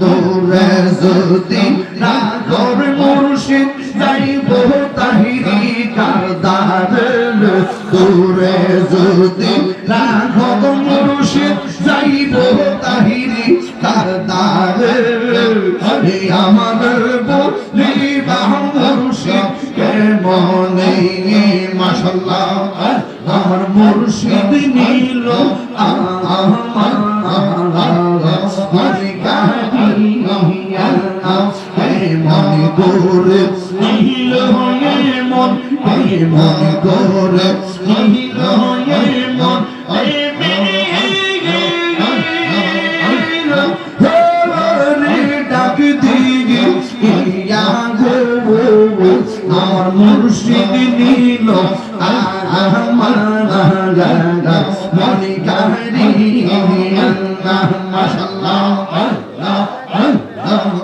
দূরে যদি রাগর মুর্শিদ, যাইব তাহিরি কারদার দূরে যদি রাঘব মুর্শিদ, যাইব তাহিরি কারদার আরে আমার বলি মুর্শিদ, কেমনে মাশাল্লাহ আমার মুর্শিদ নীল আমার করে নীল হয়ে মন মনে করে নীল হয়ে মন ইয়া আমার মুর্শিদ নীল আমার মনে কারি আল্লাহ মাশাআল্লাহ আল্লাহ আল্লাহ আল্লাহ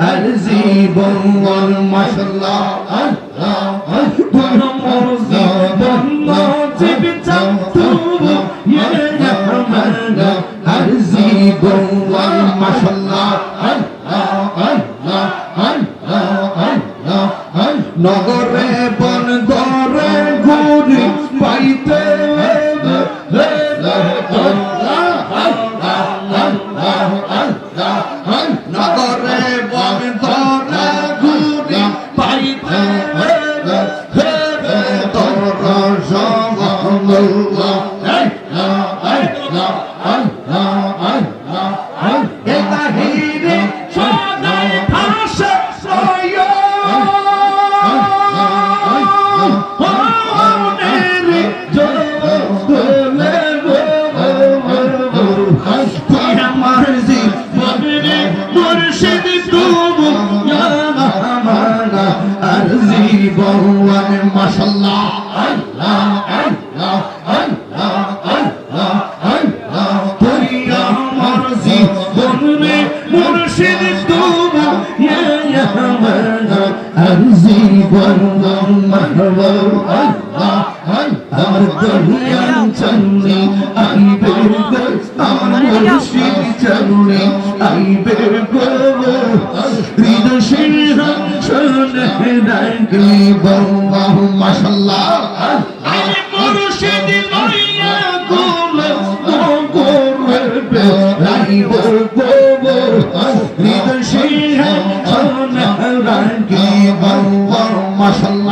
আর জীবন মাশাল্লাহ আল্লাহ তুই আমার জীবন জীবিত তুবু আর জীবন মাশাল্লাহ আল্লাহ আল্লাহ আল্লাহ আল্লাহ। নগরে আর জীবন আল্লাহ আমার দরিয়ান চন্নি আইবে আমার মুর্শিদ চরণে আইবে গো হৃদয় সিংহাসনে রাখি বাহু মাশাল্লাহ আমি মুর্শিদ লইয়া গোল গোরবে রাইব গো হৃদয় সিংহাসনে রাখি বাহু মাশাল্লাহ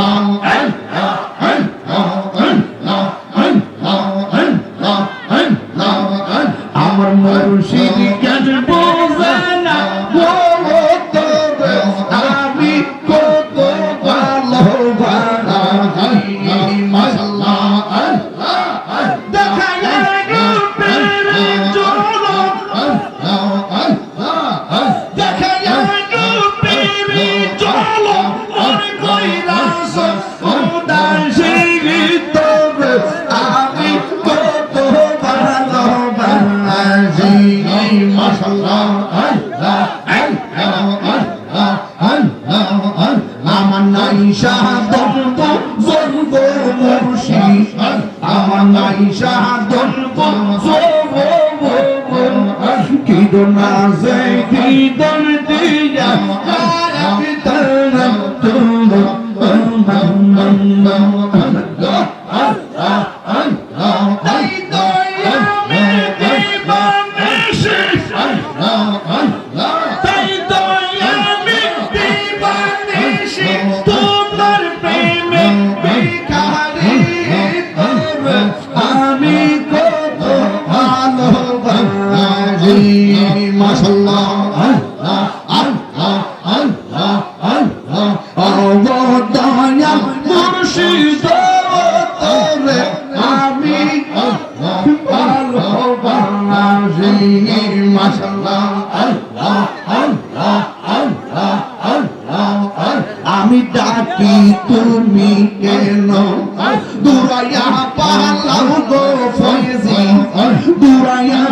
عائشة قصوب أشكدنا زيد ديا قال بتنا تنظر Don't let it be. আমি ডাকি তুমি কেন? দুরাইয়া পালাও গো ফয়েজি। দুরাইয়া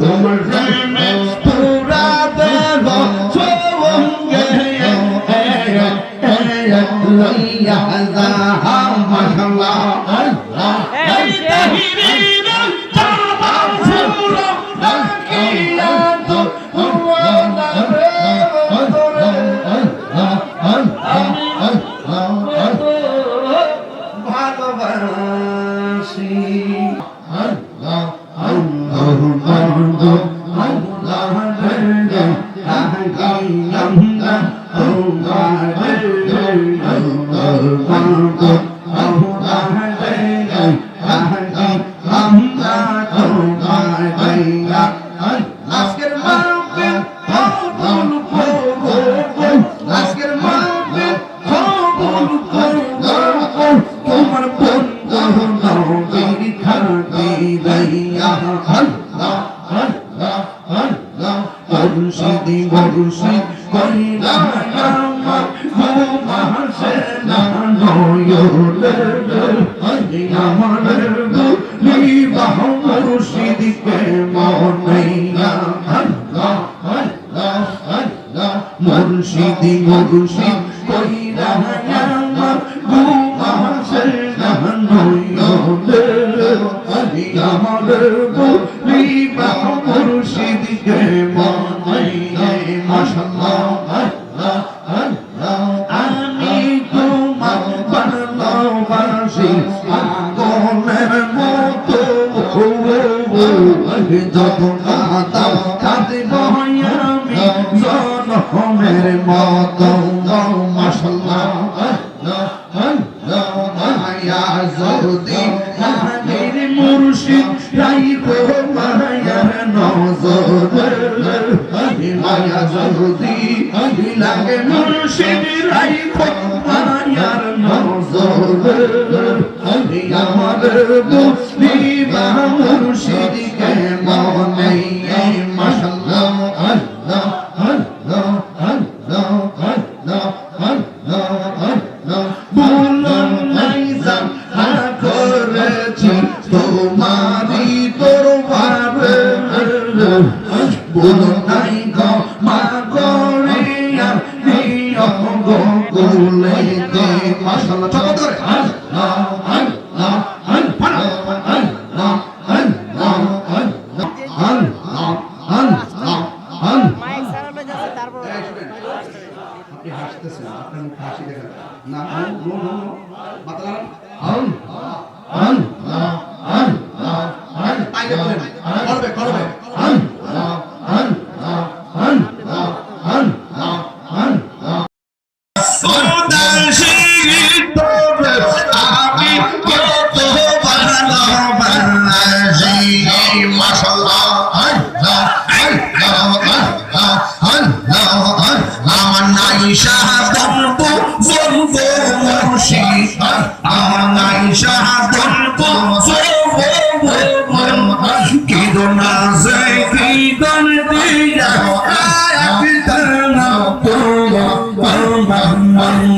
তোমার কাছে আল্লাহ আল্লাহ আল্লাহ আল্লাহ আজকের মাপে আজকের মাপে মুর্শিদি, মুর্শিদ, কইরা আমার গুহা সেনা নয়নের আমি আমার বলিবা মুর্শিদি হে মাই মাশাআল্লাহ, আল্লাহ আল্লাহ, আমি তোমার ভালোবাসি। পাগলের মতো যত কাঁদা কাঁদে বয়া ও মেরে মদন দাও মাশাল্লাহ মুর্শিদ রাই গো মায়ার নজর মায়া জহুদি লাগে মুর্শিদ রাই গো মায়ার নজর আমার বুঝলি গোকুলে মাসাল্লাহ চমৎকার। আল্লাহ আল্লাহ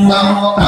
Allah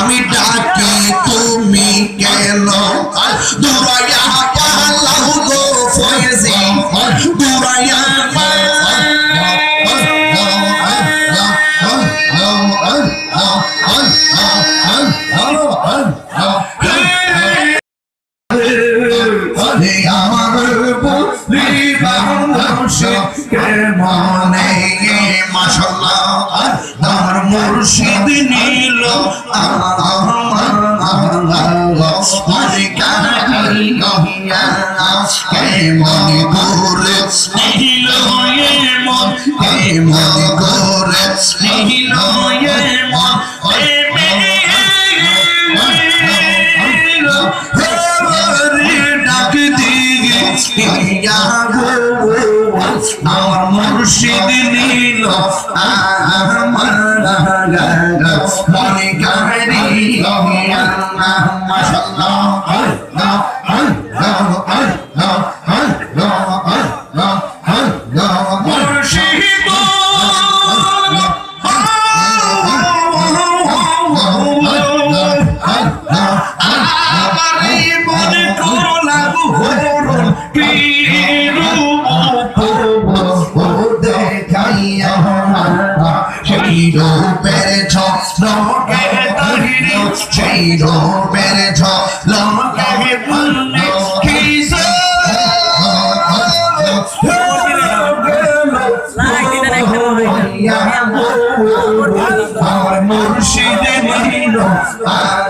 আমি ডাকি তুমি কেন? আমার বন্ধু বান্ধব কেমন মাশাল্লাহ আমার মুর্শিদ নীল আমার করে নীল মন মনে করে নীল মন আমার মুর্শিদ নীল আমার মনে কারি মাশাল্লাহ আমারে মনে করো লাগু